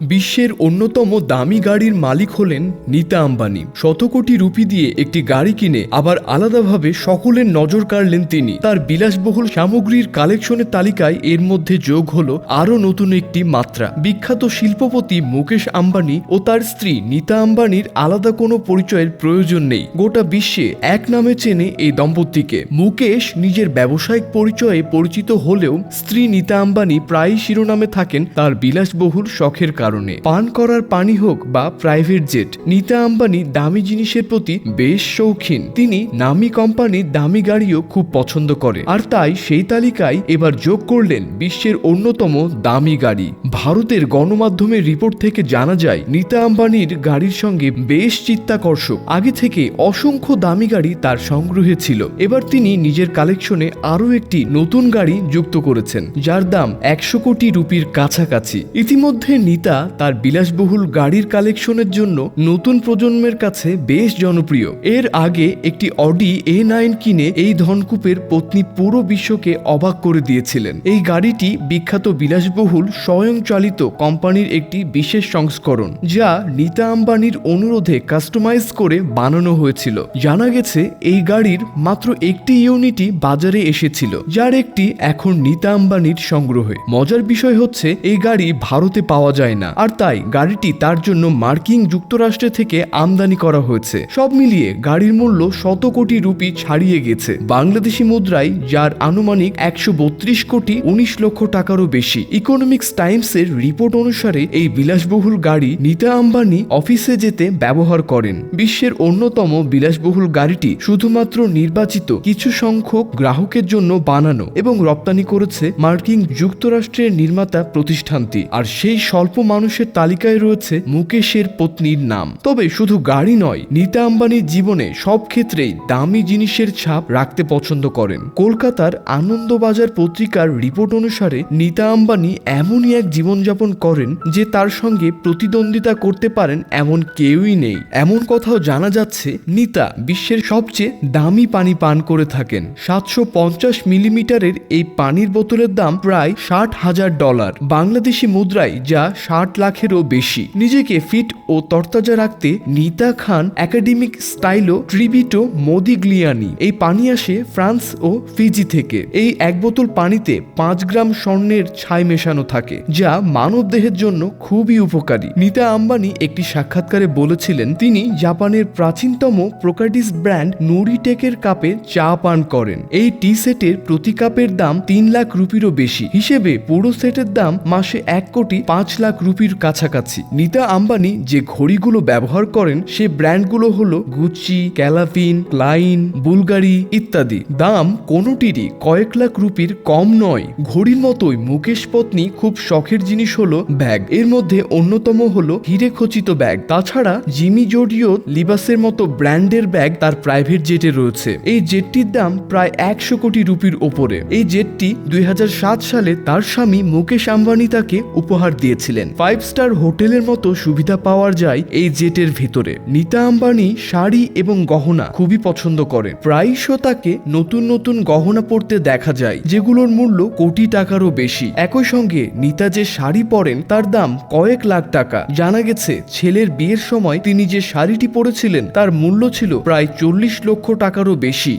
বিশ্বের অন্যতম দামি গাড়ির মালিক হলেন নীতা আম্বানি। শত কোটি রুপি দিয়ে একটি গাড়ি কিনে আবার আলাদাভাবে সকলের নজর কাড়লেন তিনি। তার বিলাসবহুল সামগ্রীর কালেকশনের তালিকায় এর মধ্যে যোগ হলো আরও নতুন একটি মাত্রা। বিখ্যাত শিল্পপতি মুকেশ আম্বানি ও তার স্ত্রী নীতা আম্বানির আলাদা কোনো পরিচয়ের প্রয়োজন নেই। গোটা বিশ্বে এক নামে চেনে এই দম্পতিকে। মুকেশ নিজের ব্যবসায়িক পরিচয়ে পরিচিত হলেও স্ত্রী নীতা আম্বানি প্রায়ই শিরোনামে থাকেন তার বিলাসবহুল শখের কারণে। পান করার পানি হোক বা প্রাইভেট জেট, নীতা আম্বানি দামি জিনিসের প্রতি বেশ শৌখিন। তিনি নামি কোম্পানির দামি গাড়িও খুব পছন্দ করে। আর তাই সেই তালিকায় এবার যোগ করলেন বিশ্বের অন্যতম দামি গাড়ি। ভারতের গণমাধ্যমের রিপোর্ট থেকে জানা যায়, নীতা আম্বানির গাড়ির সঙ্গে বেশ চিত্তাকর্ষক। আগে থেকে অসংখ্য দামি গাড়ি তার সংগ্রহে ছিল। এবার তিনি নিজের কালেকশনে আরও একটি নতুন গাড়ি যুক্ত করেছেন, যার দাম একশো কোটি রুপির কাছাকাছি। ইতিমধ্যে নীতা তার বিলাসবহুল গাড়ির কালেকশনের জন্য নতুন প্রজন্মের কাছে বেশ জনপ্রিয়। এর আগে একটি অডি এ নাইন কিনে এই ধনকূপের পত্নী পুরো বিশ্বকে অবাক করে দিয়েছিলেন। এই গাড়িটি বিখ্যাত বিলাসবহুল স্বয়ংচালিত কোম্পানির একটি বিশেষ সংস্করণ, যা নীতা আম্বানির অনুরোধে কাস্টমাইজ করে বানানো হয়েছিল। জানা গেছে, এই গাড়ির মাত্র একটি ইউনিটই বাজারে এসেছিল, যার একটি এখন নীতা আম্বানির সংগ্রহে। মজার বিষয় হচ্ছে, এই গাড়ি ভারতে পাওয়া যায় না। আর তাই গাড়িটি তার জন্য মার্কিন যুক্তরাষ্ট্র থেকে আমদানি করা হয়েছে। সব মিলিয়ে গাড়ির মূল্য শত কোটি রুপি ছাড়িয়ে গেছে। বাংলাদেশি মুদ্রায়, যার আনুমানিক একশো বত্রিশ কোটি উনিশ লক্ষ টাকারও বেশি। ইকোনমিক্স টাইমসের রিপোর্ট অনুসারে এই বিলাসবহুল গাড়ি নীতা আম্বানি অফিসে যেতে ব্যবহার করেন। বিশ্বের অন্যতম বিলাসবহুল গাড়িটি শুধুমাত্র নির্বাচিত কিছু সংখ্যক গ্রাহকের জন্য বানানো এবং রপ্তানি করেছে মার্কিন যুক্তরাষ্ট্রের নির্মাতা প্রতিষ্ঠানটি। আর সেই স্বল্প মানুষের তালিকায় রয়েছে মুকেশের পত্নীর নাম। তবে শুধু গাড়ি নয়, নীতা আম্বানির জীবনে সব ক্ষেত্রেই দামি জিনিসের ছাপ রাখতে পছন্দ করেন। কলকাতার আনন্দবাজার পত্রিকার রিপোর্ট অনুসারে নীতা আম্বানি এমনই এক জীবনযাপন করেন যে তার সঙ্গে প্রতিদ্বন্দ্বিতা করতে পারেন এমন কেউই নেই। এমন কথাও জানা যাচ্ছে, নীতা বিশ্বের সবচেয়ে দামি পানি পান করে থাকেন। সাতশো পঞ্চাশ মিলিমিটারের এই পানির বোতলের দাম প্রায় ষাট হাজার ডলার। বাংলাদেশি মুদ্রায় যা ষাট লাখেরও বেশি। নিজেকে ফিট ও তরতাজা রাখতে নিতা খান একাডেমিক স্টাইলো ট্রিবিটো মোদিগ্লিয়ানি। এই পানি আসে ফ্রান্স ও ফিজি থেকে। এই এক বোতল পানিতে পাঁচ গ্রাম স্বর্ণের ছাই মেশানো থাকে, যা মানব দেহের জন্য খুবই উপকারী। নীতা আম্বানি একটি সাক্ষাৎকারে বলেছিলেন, তিনি জাপানের প্রাচীনতম প্রোকাটিস ব্র্যান্ড নুরিটেকের কাপে চা পান করেন। এই টি সেটের প্রতি কাপের দাম তিন লাখ রুপিরও বেশি। হিসেবে পুরো সেটের দাম মাসে এক কোটি পাঁচ লাখ রুপির কাছাকাছি। নিতা আম্বানি যে ঘড়িগুলো ব্যবহার করেন সে ব্র্যান্ডগুলো হলো গুচি ক্যালাফিন ক্লাইন, বুলগারি ইত্যাদি। দাম কোনোটিরই কয়েক লাখ রুপির কম নয়। ঘড়ির মতোই মুকেশ পত্নী খুব শখের জিনিস হলো ব্যাগ। এর মধ্যে অন্যতম হলো হিরে খচিত ব্যাগ। তাছাড়া জিমি জোডিও লিবাসের মতো ব্র্যান্ডের ব্যাগ তার প্রাইভেট জেটে রয়েছে। এই জেটটির দাম প্রায় একশো কোটি রুপির ওপরে। এই জেটটি দুই হাজার সাত সালে তার স্বামী মুকেশ আম্বানি তাকে উপহার দিয়েছিলেন। ফাইভ স্টার হোটেলের মতো সুবিধা পাওয়া যায় এই জেটের ভিতরে। নীতা আম্বানি শাড়ি এবং গহনা খুবই পছন্দ করে প্রায়শ তাকে নতুন নতুন গহনা পরতে দেখা যায়, যেগুলোর মূল্য কোটি টাকারও বেশি। একই সঙ্গে নীতা যে শাড়ি পরেন, তার দাম কয়েক লাখ টাকা। জানা গেছে, ছেলের বিয়ের সময় তিনি যে শাড়িটি পরেছিলেন, তার মূল্য ছিল প্রায় চল্লিশ লক্ষ টাকারও বেশি।